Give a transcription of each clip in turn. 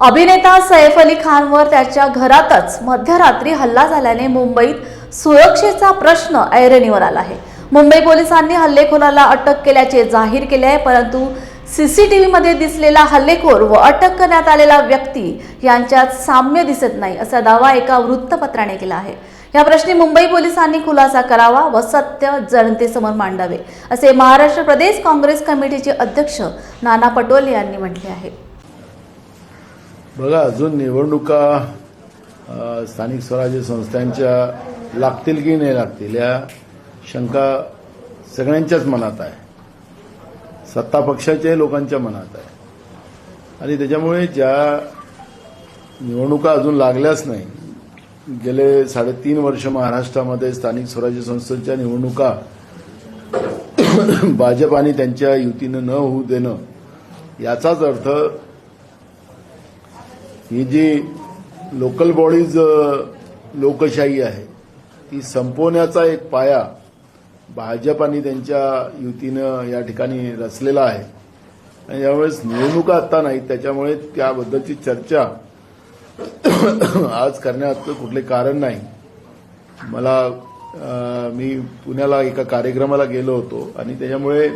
अभिनेता सैफ अली खानवर त्याच्या घरातच मध्यरात्री हल्ला झाल्याने मुंबईत सुरक्षेचा प्रश्न ऐरणीवर आला आहे. मुंबई पोलिसांनी हल्लेखोराला अटक केल्याचे जाहीर केले आहे परंतु सीसीटीव्हीमध्ये दिसलेला हल्लेखोर व अटक करण्यात आलेला व्यक्ती यांच्यात साम्य दिसत नाही असा दावा एका वृत्तपत्राने केला आहे. या प्रश्नी मुंबई पोलिसांनी खुलासा करावा व सत्य जनतेसमोर मांडावे असे महाराष्ट्र प्रदेश काँग्रेस कमिटीचे अध्यक्ष नाना पटोले यांनी म्हटले आहे. बघा अजून निवडणुका स्थानिक स्वराज्य संस्थांच्या लागतील की नाही लागतील या शंका सगळ्यांच्याच मनात आहे. सत्ता पक्षाच्याही लोकांच्या मनात आहे. आणि त्याच्यामुळे ज्या निवडणुका अजून लागल्याच नाही गेले साडेतीन वर्ष महाराष्ट्रामध्ये स्थानिक स्वराज्य संस्थांच्या निवडणुका भाजप आणि त्यांच्या युतीनं न होऊ देणं याचाच अर्थ ही जी लोकल बॉडीज लोकशाही आहे ती संपवण्याचा एक पाया भाजप आणि त्यांच्या युतीनं या ठिकाणी रचलेला आहे. आणि यावेळेस निवडणुका आता नाहीत त्याच्यामुळे त्याबद्दलची चर्चा आज करण्यात कुठले कारण नाही. मला मी पुण्याला एका कार्यक्रमाला गेलो होतो आणि त्याच्यामुळे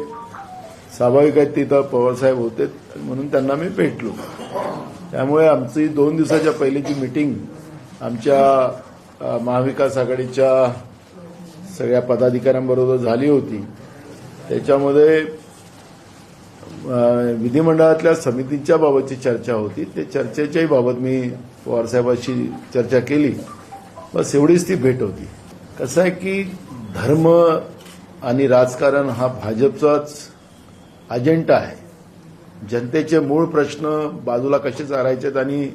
स्वाभाविक आहेत तिथं पवारसाहेब होते म्हणून त्यांना मी भेटलो. त्यामुळे आमची दोन दिवसाच्या पहिलीची मिटिंग आमच्या महाविकास आघाडीच्या सगळ्या पदाधिकाऱ्यांबरोबर झाली होती. त्याच्यामध्ये विधिमंडळातल्या समितींच्या बाबतची चर्चा होती. ते चर्चेच्याही बाबत मी पवारसाहेबांशी चर्चा केली. बस एवढीच ती भेट होती. कसं आहे की धर्म आणि राजकारण हा भाजपचाच अजेंडा आहे. जनतेचे मूळ प्रश्न बाजूला कसे चालायचेत आणि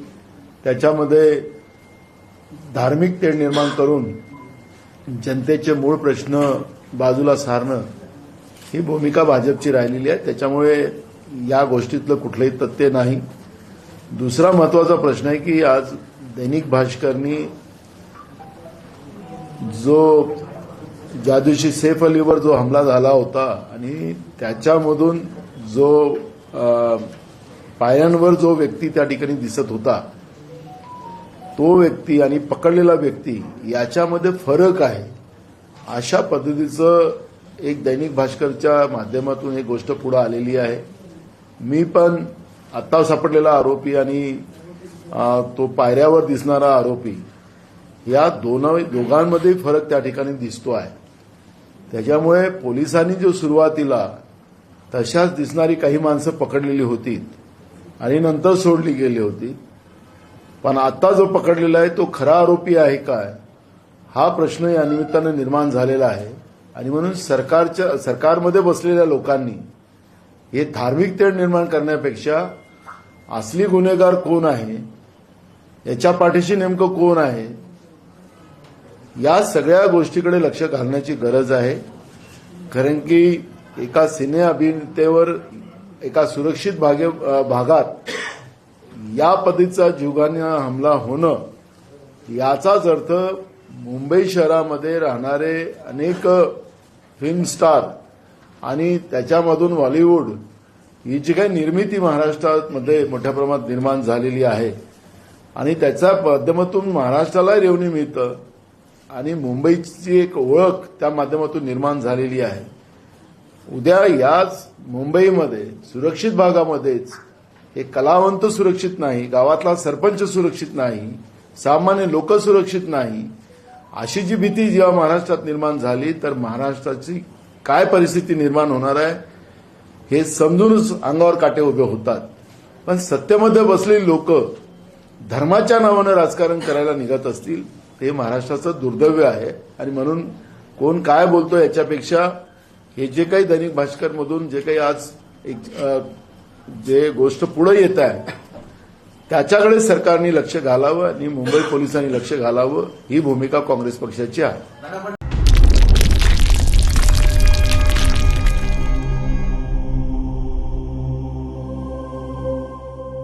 त्याच्यामध्ये धार्मिक तेढ निर्माण करून जनतेचे मूळ प्रश्न बाजूला सारणं ही भूमिका भाजपची राहिलेली आहे. त्याच्यामुळे या गोष्टीतलं कुठलंही तथ्य नाही. दुसरा महत्त्वाचा प्रश्न आहे की आज दैनिक भास्करनी जो ज्या दिवशी सेफ अलीवर जो हमला झाला होता आणि त्याच्यामधून जो पायांवर जो व्यक्ती त्या ठिकाणी दिसत होता तो व्यक्ती आणि पकडलेला व्यक्ती याच्यामध्ये फरक आहे. अशा पद्धतीचं एक दैनिक भास्करच्या माध्यमातून एक गोष्ट पुढे आलेली आहे. मी पण आता सापडलेला आरोपी आणि तो पायऱ्यावर दिसणारा आरोपी या दोन दोघांमध्ये फरक त्या ठिकाणी दिसतो आहे. त्याच्यामुळे पोलिसांनी जो सुरुवातीला तशाच दिसणारी काही माणसं पकडलेली होती. आणि नंतर सोडली गेली होती. पण आता जो पकडलेला आहे तो खरा आरोपी आहे काय? हा प्रश्न या निमित्तानं निर्माण झालेला आहे. आणि म्हणून सरकारच्या सरकारमध्ये बसलेल्या लोकांनी हे धार्मिक तेढ निर्माण करण्यापेक्षा असली गुन्हेगार कोण आहे याच्या पाठीशी नेमकं कोण आहे या सगळ्या गोष्टीकडे लक्ष घालण्याची गरज आहे. कारण की एका सिने अभिनेतेवर एका सुरक्षित भागे भागात या पद्धतीचा जीवघाणी हमला होणं याचाच अर्थ मुंबई शहरामध्ये राहणारे अनेक फिल्म स्टार आणि त्याच्यामधून बॉलिवूड ही जी काही निर्मिती महाराष्ट्रामध्ये मोठ्या प्रमाणात निर्माण झालेली आहे. आणि त्याच्या माध्यमातून महाराष्ट्राला रेवणी मिळतं आणि मुंबईची एक ओळख त्या माध्यमातून निर्माण झालेली आहे. उद्या याच मुंबईमध्ये सुरक्षित भागामध्येच हे कलावंत सुरक्षित नाही गावातला सरपंच सुरक्षित नाही सामान्य लोक सुरक्षित नाही अशी जी भीती जेव्हा महाराष्ट्रात निर्माण झाली तर महाराष्ट्राची काय परिस्थिती निर्माण होणार आहे हे समजूनच अंगावर काटे उभे होतात. पण सत्तेमध्ये बसलेली लोक धर्माच्या नावानं राजकारण करायला निघत असतील ते महाराष्ट्राचं दुर्दैव आहे. आणि म्हणून कोण काय बोलतो याच्यापेक्षा हे जे काही दैनिक भास्करमधून जे काही आज एक जे गोष्ट पुढे येत आहे त्याच्याकडे सरकारने लक्ष घालावं आणि मुंबई पोलिसांनी लक्ष घालावं ही भूमिका काँग्रेस पक्षाची आहे.